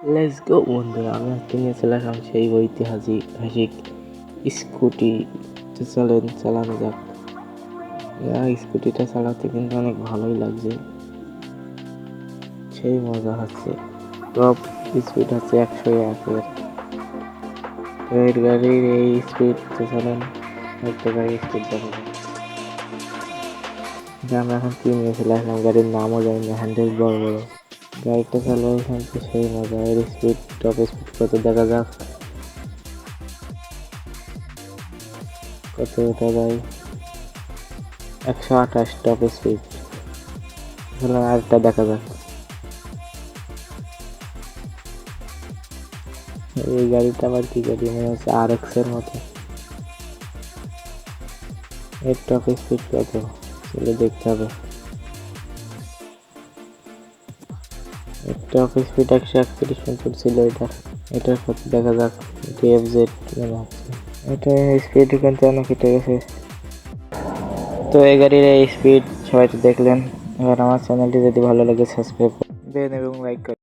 Let's go বন্ধুরা, আমি আজকে নিয়ে চলে আসলাম সেই ঐতিহাসিক হাসিক স্কুটি চলেন, চালানো যাক। স্কুটিটা চালাতে কিন্তু অনেক ভালোই লাগছে। সেই মজা হচ্ছে। টপ স্পিড হচ্ছে একশো একের এর। গাড়ির এই স্পিড তো চলেন, একটা গাড়ির স্পিড যাক আমরা এখন কি নিয়ে চলে আসলাম, গাড়ির নামও জানি না হ্যান্ডেল বড় বড়। গাড়িটা চালায় কিন্তু সেই মজা। এর স্পিড টপ স্পিড কত দেখা যাক। কত ওটা যায়? একশো আঠাশ টপ স্পিড আরেকটা দেখা যাক। এই গাড়িটা আবার কি গাড়ি? মনে হচ্ছে আর এক্সের মতো। এর টপ স্পিড কত? চলে দেখতে হবে। একটা অফিস স্পিড একশো একত্রিশ মিটার ছিল এটা। এটার সাথে দেখা যাক ডিএফ জেড মনে হচ্ছে। এটা স্পিড কিন্তু অনেক কেটে গেছে। তো এই গাড়ির এই স্পিড সবাই তো দেখলেন। এবার আমার চ্যানেলটি যদি ভালো লাগে সাবস্ক্রাইব করবেন এবং লাইক করবেন